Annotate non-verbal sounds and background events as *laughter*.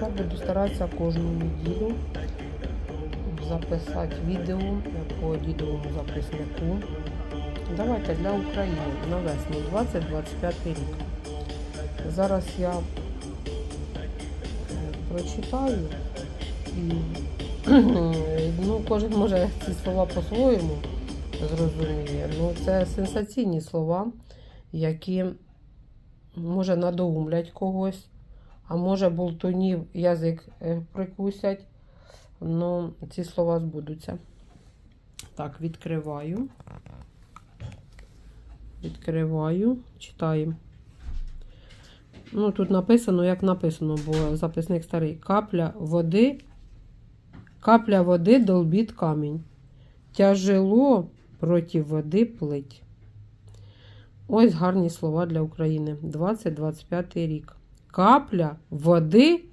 тепер буду старатися кожну неділю записати відео по дідовому записнику. Давайте для України на весну 2025 рік. Зараз я е, прочитаю і *clears throat* ну, кожен може ці слова по-своєму зрозуміє. Ну, це сенсаційні слова, які може надоумлять когось, а може болтунів язик е, прикусять. Ну, ці слова збудуться. Так, відкриваю. Відкриваю, читаємо. Ну, тут написано, як написано, бо записник старий. Капля води, капля води долбіт камінь. Тяжело проти води плить. Ось гарні слова для України. 20-25 рік. Капля води